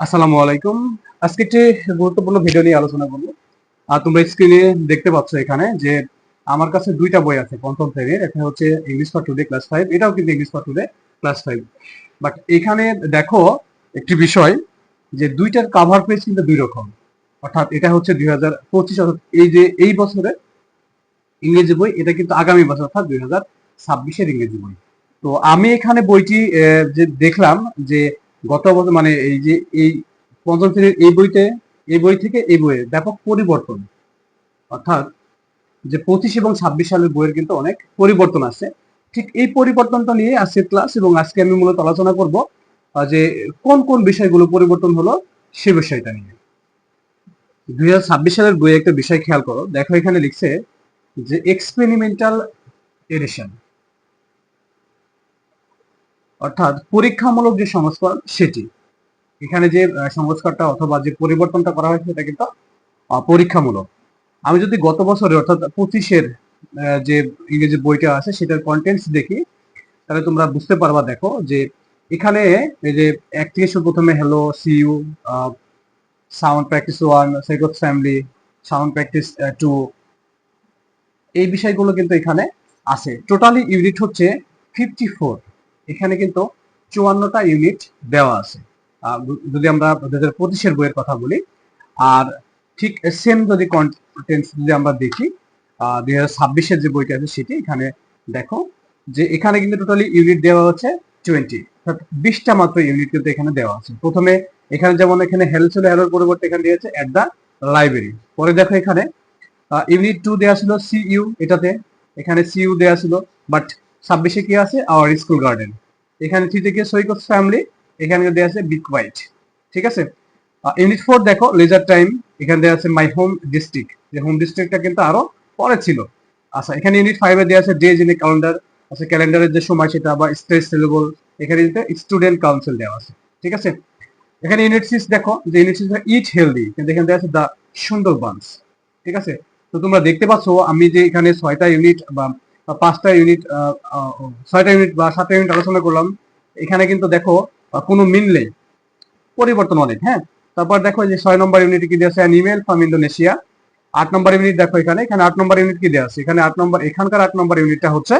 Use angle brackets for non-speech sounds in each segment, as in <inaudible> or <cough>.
আসসালামু আলাইকুম। আজকে একটি গুরুত্বপূর্ণ ভিডিও নিয়ে আলোচনা করব। আর তোমরা স্ক্রিনে দেখতে পাচ্ছ এখানে যে আমার কাছে দুইটা বই আছে, পঞ্চম শ্রেণির। একটা হচ্ছে English for today class five এটাও কিন্তু English for today class five but এখানে দেখো একটি বিষয় যে দুইটার কাভার পেজ কিন্তু দুই রকম। অর্থাৎ এটা হচ্ছে দুই হাজার পঁচিশ, অর্থাৎ এই যে এই বছরে ইংরেজি বই, এটা কিন্তু আগামী বছর, অর্থাৎ দুই হাজার ছাব্বিশের ইংরেজি বই। তো আমি এখানে বইটি যে দেখলাম যে গত বছর মানে এই যে এই পঞ্চম শ্রেণির এই বইতে, এই বই থেকে এই বইয়ের ব্যাপক পরিবর্তন। অর্থাৎ যে পঁচিশ এবং ছাব্বিশ সালের বইয়ের কিন্তু অনেক পরিবর্তন আছে ঠিক এই পরিবর্তনটা নিয়ে আজকের ক্লাস এবং আজকে আমি মূলত আলোচনা করব যে কোন কোন বিষয়গুলো পরিবর্তন হলো সে বিষয়টা নিয়ে। দুই হাজার ছাব্বিশ সালের বইয়ে একটা বিষয় খেয়াল করো। দেখো এখানে লিখছে যে এক্সপেরিমেন্টাল এডিশন অর্থাৎ পরীক্ষামূলক যে সংস্করণ সেটি। এখানে যে সংস্কারটা অথবা যে পরিবর্তনটা করা হয়েছে সেটা কিন্তু পরীক্ষামূলক। আমি যদি গত বছরে অর্থাৎ পঁচিশের যে ইংরেজি বইটা আছে সেটার কন্টেন্টস দেখি, তাহলে তোমরা বুঝতে পারবা দেখো যে এখানে এই যে এক থেকে প্রথমে hello, see you sound practice one সেকট family, sound practice two, এই বিষয়গুলো কিন্তু এখানে আছে। টোটালি ইউনিট হচ্ছে ফিফটি ফোর এখানে কিন্তু চুয়ান্নটা ইউনিট দেওয়া আছে। যদি আমরা দু হাজার পঁচিশের বইয়ের কথা বলি, আর ঠিক সেম যদি কন্টেন্টস যদি আমরা দেখি দুই হাজার ছাব্বিশের যে বইটা আছে সেটি এখানে দেখো যে এখানে কিন্তু টোটালি ইউনিট দেওয়া হচ্ছে টোয়েন্টি বিশটা মাত্র ইউনিট কিন্তু এখানে দেওয়া আছে। প্রথমে এখানে যেমন এখানে হেল্প ছিল হেলোর পরিবর্তে এখানে দিয়েছে অ্যাট দ্য লাইব্রেরি পরে দেখো এখানে ইউনিট টু দেওয়া ছিল সিইউ এটাতে। এখানে সিইউ দেওয়া ছিল বাট ছাব্বিশে কি আছে? আওয়ার স্কুল গার্ডেন এখানে থ্রিতে গিয়ে সৈকত ফ্যামিলি এখানে দেওয়া আছে বিগ হোয়াইট ঠিক আছে? ইউনিট ফোর দেখো লেজার টাইম এখানে দেওয়া আছে মাই হোম ডিস্ট্রিক্ট যে হোম ডিস্ট্রিক্টটা কিন্তু আরও পরে ছিল। আচ্ছা এখানে ইউনিট ফাইভে দেওয়া আছে ডেজ ইন ক্যালেন্ডার আচ্ছা ক্যালেন্ডারের যে সময় সেটা বা স্টেজ সিলেবল এখানে স্টুডেন্ট কাউন্সিল দেওয়া আছে। ঠিক আছে? এখানে ইউনিট সিক্স দেখো, যে ইউনিট সিক্স ইট হেলদি কিন্তু এখানে দেওয়া আছে দ্য সুন্দর বান্স ঠিক আছে? তো তোমরা দেখতে পাচ্ছ, আমি যে এখানে ছয়টা ইউনিট বা পাঁচটা ইউনিট ছয়টা ইউনিট বা সাতটা ইউনিট আলোচনা করলাম। এখানে কিন্তু দেখো কোনো মিল নেই। পরিবর্তন অনেক হ্যাঁ? তারপর দেখো যে ছয় নম্বর ইউনিট কি দেওয়া আছে? ইমেল ফ্রম ইন্দোনেশিয়া আট নম্বর ইউনিট দেখো এখানে। এখানে আট নম্বর ইউনিট কি দেওয়া আছে? এখানে আট নম্বর, এখানকার আট নম্বর ইউনিটটা হচ্ছে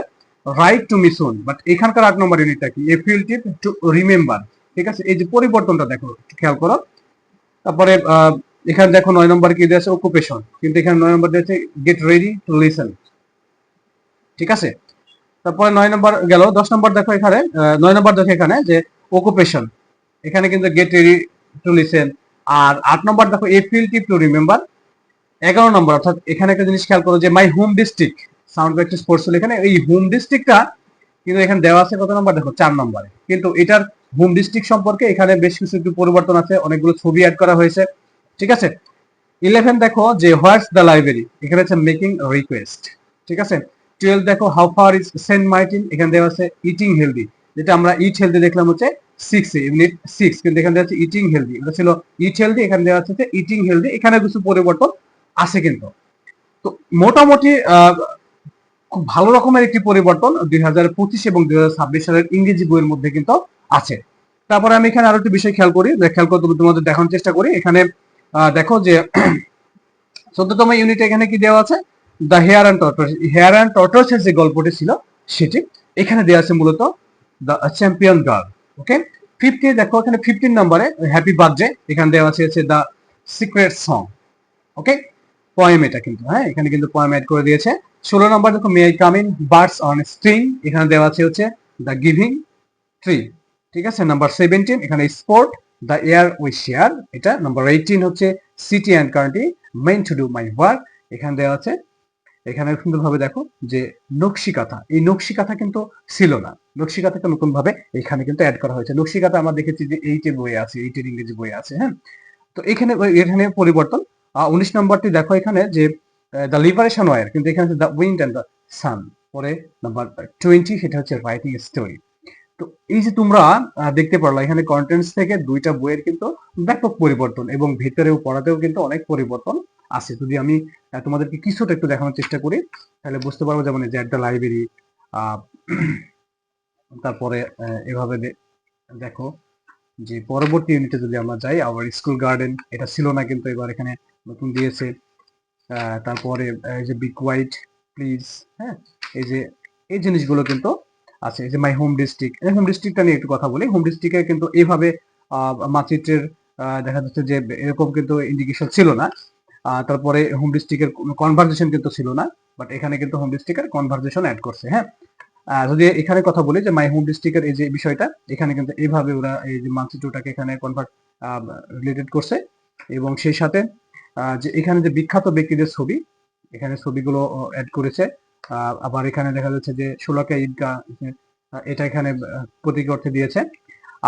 রাইট টু মিশন বাট এখানকার আট নম্বর ইউনিটটা কি? এ টিপ টু রিমেম্বার ঠিক আছে? এই যে পরিবর্তনটা দেখো, খেয়াল করো। তারপরে এখানে দেখো নয় নম্বর কি দেওয়া আছে? অকুপেশন কিন্তু এখানে নয় নম্বর দিয়েছে গেট রেডি টু লিসন ঠিক আছে? তারপরে নয় নম্বর গেল, দশ নম্বর দেখো এখানে নয় নম্বর দেখো এখানে যে অকুপেশন এখানে কিন্তু গেট রেডি টু লিসেন আর আট নম্বর দেখো a few tip to remember এগারো নম্বর, অর্থাৎ এখানে একটা জিনিস খেয়াল করো যে my home district sound practice পড়ছিল এখানে এই হোম ডিস্ট্রিক্টটা কিন্তু এখানে দেওয়া আছে কত নম্বর? দেখো চার নম্বরে। কিন্তু এটার হোম ডিস্ট্রিক্ট সম্পর্কে এখানে বেশ কিছু একটু পরিবর্তন আছে, অনেকগুলো ছবি অ্যাড করা হয়েছে, ঠিক আছে? ইলেভেন দেখো যে হোয়াটস দ্য লাইব্রেরি এখানে আছে মেকিং রিকোয়েস্ট ঠিক আছে? টুয়েলভ দেখো how far is Saint Martin এখানে দেওয়া আছে ইটিং হেলদি যেটা আমরা ইট হেলদি দেখলাম হচ্ছে সিক্স ইউনিট সিক্স কিন্তু এখানে দেওয়া আছে ইটিং হেলদি এটা ছিল ইট হেলদি এখানে দেওয়া আছে ইটিং হেলদি এখানে কিছু পরিবর্তন আছে কিন্তু। তো মোটামুটি খুব ভালো রকমের একটি পরিবর্তন দুই হাজার পঁচিশ এবং দুই হাজার ছাব্বিশ সালের ইংরেজি বইয়ের মধ্যে কিন্তু আছে। তারপরে আমি এখানে আরও একটি বিষয় খেয়াল করি খেয়াল করতে তোমাদের দেখানোর চেষ্টা করি। এখানে দেখো যে, চোদ্দতম ইউনিট এখানে কি দেওয়া আছে? The hare and tortoise hare and টর্টসের যে গল্পটি ছিল, সেটি এখানে দেওয়া আছে মূলত the champion girl okay fifty দেখো, এখানে ফিফটিন নাম্বারে হ্যাপি বার্থডে এখানে দেওয়া আছে the secret song okay poem এটা কিন্তু হ্যাঁ? এখানে কিন্তু পয়েম অ্যাড করে দিয়েছে। ষোলো নম্বর দেখো may I come in birds on string এখানে দেওয়া আছে হচ্ছে দ্য গিভিং ট্রি ঠিক আছে? নাম্বার সেভেন্টিন এখানে sport the air we share এটা নাম্বার এইটিন হচ্ছে city and country men to do my work এখানে দেওয়া আছে এখানে সুন্দরভাবে দেখো যে নকশি কাঁথা এই নকশি কাঁথা কিন্তু ছিল না। নকশি কাঁথাকে নতুন ভাবে এখানে কিন্তু অ্যাড করা হয়েছে। নকশি কাঁথা আমরা দেখেছি যে এইটের বই আছে এইটের ইংরেজি বই আছে হ্যাঁ? তো এখানে এখানে পরিবর্তন। উনিশ নম্বরটি দেখো এখানে যে দ্য লিবারেশন ওয়ার কিন্তু এখানে the wind and the sun পরে নাম্বার টোয়েন্টি সেটা হচ্ছে রাইটিং স্টোরি তো এই যে তোমরা দেখতে পারল, এখানে কন্টেন্টস থেকে দুইটা বইয়ের কিন্তু ব্যাপক পরিবর্তন এবং ভেতরেও পড়াতেও কিন্তু অনেক পরিবর্তন। আছে। যদি আমি তোমাদেরকে কিছুটা একটু দেখানোর চেষ্টা করি তাহলে বুঝতে পারব যেমন যে একটা লাইব্রেরি <clears throat> তারপরে এভাবে দেখো যে পরবর্তী ইউনিটে যদি আমরা যাই আবার স্কুল গার্ডেন এটা ছিল না কিন্তু এবার এখানে নতুন দিয়েছে। তারপরে এই যে বিগ হোয়াইট প্লিজ হ্যাঁ এই যে এই জিনিসগুলো কিন্তু আছে। এই যে মাই হোম ডিস্ট্রিক্ট হোম ডিস্ট্রিক্টটা নিয়ে একটু কথা বলি। হোম ডিস্ট্রিক্টে কিন্তু এইভাবে আহ, দেখা যাচ্ছে যে এরকম কিন্তু ইন্ডিকেশন ছিল না। তারপরে হোম ডিস্ট্রিক্টের কনভারজেশন কিন্তু ছিল না বাট এখানে কিন্তু হোম ডিস্ট্রিক্টের কনভারজেশন অ্যাড করছে হ্যাঁ? যদি এখানে কথা বলি যে মাই হোম ডিস্ট্রিক্টের এই যে বিষয়টা, এখানে কিন্তু এইভাবে ওরা এই যে মানচিত্রটাকে এখানে কনভার্ট রিলেটেড করছে এবং সেই সাথে যে এখানে যে বিখ্যাত ব্যক্তিদের ছবি, এখানে ছবিগুলো অ্যাড করেছে আবার এখানে দেখা যাচ্ছে যে ষোলকা ঈদগাহ এটা এখানে প্রতীক অর্থে দিয়েছে,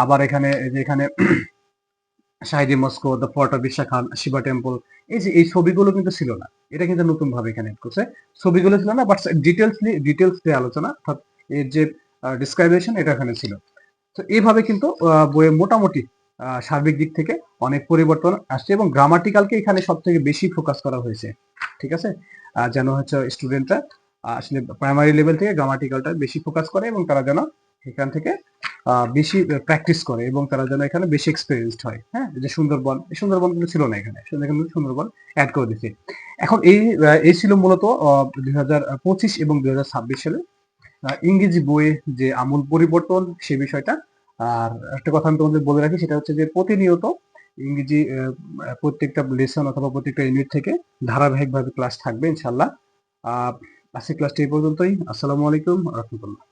আবার এখানে যে এখানে শাহিদি Moscow, the fort of Isa Khan, Shiva temple, এই যে, এই ছবিগুলো কিন্তু ছিল না। এটা কিন্তু নতুন ভাবে এখানে করছে। ছবিগুলো ছিল না বাট ডিটেলস ডিটেলস দিয়ে আলোচনা, অর্থাৎ এর যে ডিসক্রাইবেশন এটা এখানে ছিল। তো এইভাবে কিন্তু বইয়ে মোটামুটি সার্বিক দিক থেকে অনেক পরিবর্তন আসছে এবং গ্রামাটিক্যালকে এখানে সব থেকে বেশি ফোকাস করা হয়েছে। ঠিক আছে? যেন হচ্ছে স্টুডেন্টরা আসলে প্রাইমারি লেভেল থেকে গ্রামাটিক্যালটা বেশি ফোকাস করে এবং তারা যেন এখান থেকে বেশি প্র্যাকটিস করে এবং তারা যেন এখানে বেশি এক্সপিরিয়েন্সড হয়। হ্যাঁ? যে সুন্দরবন সুন্দরবন কিন্তু ছিল না এখানে। এখানে সুন্দরবন অ্যাড করে দিচ্ছে এখন এই এই ছিল মূলত দুই হাজার পঁচিশ এবং দুই হাজার ছাব্বিশ সালে। ইংরেজি বইয়ে যে আমূল পরিবর্তন, সে বিষয়টা। আর একটা কথা আমি তোমাদের বলে রাখি, সেটা হচ্ছে যে প্রতিনিয়ত ইংরেজি প্রত্যেকটা লেসন অথবা প্রত্যেকটা ইউনিট থেকে ধারাবাহিকভাবে ক্লাস থাকবে ইনশাল্লাহ আজকে ক্লাসটি এই পর্যন্তই। আসসালামু আলাইকুম, রহমতুল্লাহ।